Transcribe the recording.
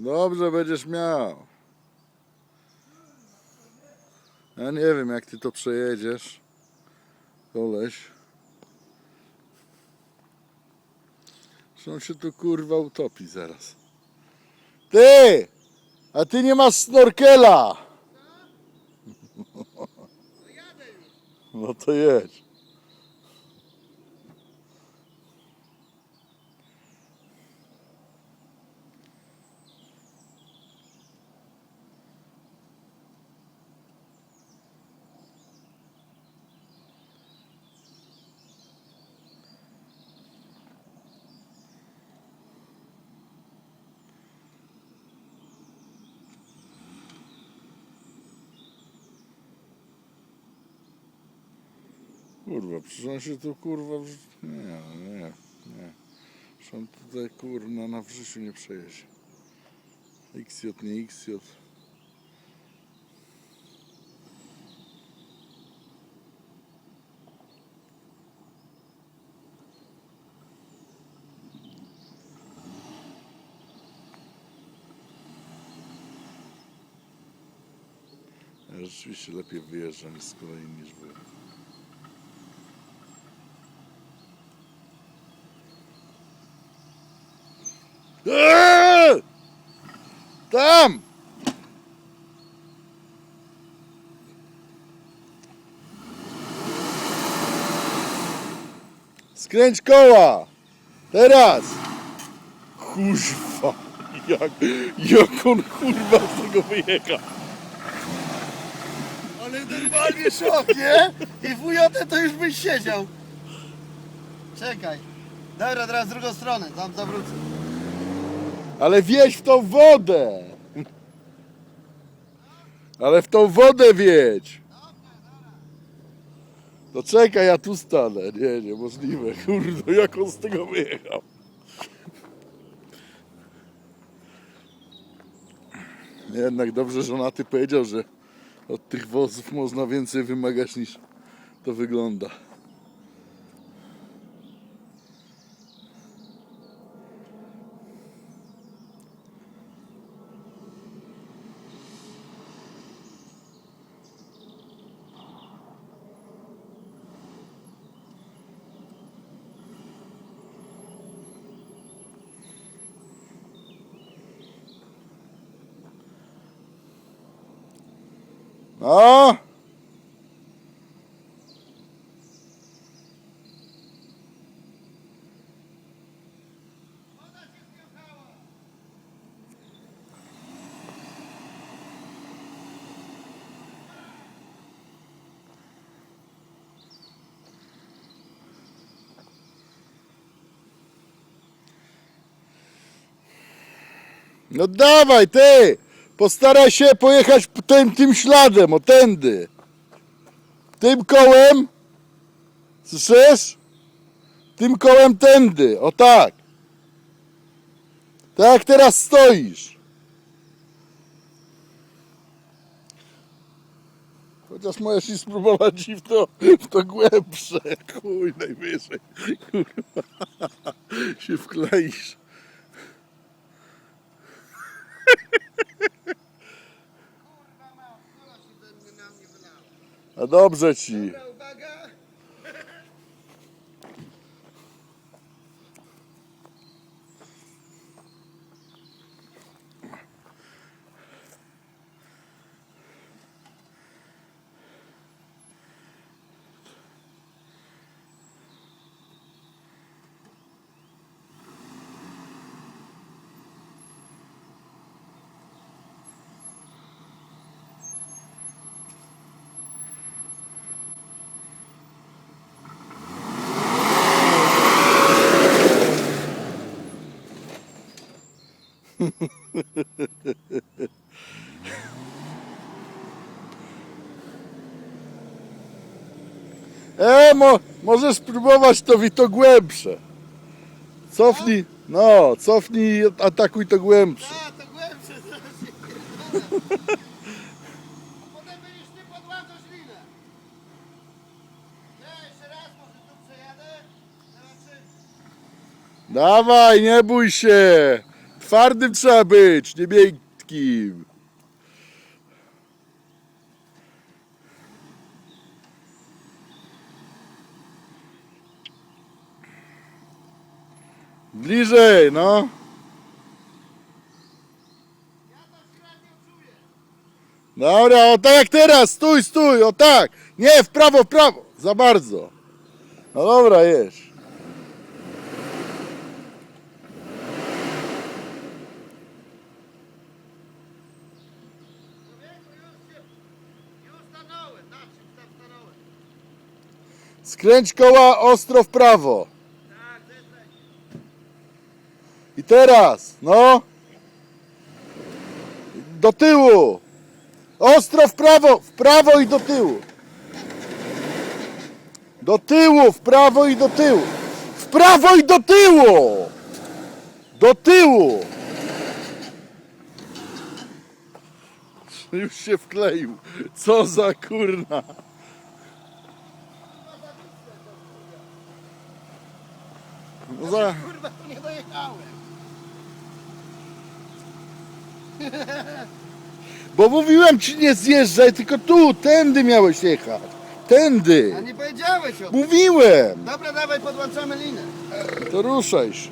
Dobrze będziesz miał. Ja nie wiem jak ty to przejedziesz. Koleś. On się tu kurwa utopi zaraz. Ty! A ty nie masz snorkela! No to jedź. Kurwa, się tu kurwa... Nie, nie, nie. On tutaj kurna na w życiu nie przejedzie. XJ, nie XJ. Rzeczywiście lepiej wyjeżdżam z kolei niż wy. Eee! Tam! Skręć koła! Teraz! Kurwa! Jak, jak on kurwa z tego wyjechał! Ale normalnie szok, nie? I wujotę to już byś siedział. Czekaj. Dobra, teraz w drugą stronę, tam zawrócę. Ale wieź w tą wodę! Ale w tą wodę wiedź! To czekaj, ja tu stanę. Nie, niemożliwe. Kurde, jak on z tego wyjechał. Jednak dobrze żonaty powiedział, że od tych wozów można więcej wymagać niż to wygląda. No! No dawaj ty! Postaraj się pojechać tym, tym śladem, o tędy. Tym kołem. Słyszysz? Tym kołem tędy, o tak. Tak jak teraz stoisz. Chociaż możesz i spróbować w to, w to głębsze. Chuj, najwyżej. Kurwa. Się wkleisz. A dobrze ci. E, mo, możesz spróbować to i to głębsze. Cofnij, no, cofnij i atakuj to głębsze. A, to głębsze zaraz się pierdolę. A potem będziesz ty podłączać linę. Nie, jeszcze raz może tu przejadę. Zobaczymy. Dawaj, nie bój się. Twardym trzeba być, nie miękkim. Bliżej, no. Dobra, o tak jak teraz, stój, stój, o tak. Nie, w prawo, w prawo, za bardzo. No dobra, jesz. Już stanąłem, na czym tam stanąłem? Skręć koła ostro w prawo. I teraz, no. Do tyłu. Ostro w prawo, w prawo i do tyłu. Do tyłu, w prawo i do tyłu. W prawo i do tyłu. Do tyłu. Już się wkleił. Co za kurna. No za... Kurwa, tu nie dojechałem. Bo mówiłem ci nie zjeżdżaj, tylko tu, tędy miałeś jechać. Tędy. A nie powiedziałeś o tym. Mówiłem. Dobra, dawaj, podłączamy linę. To ruszaj się.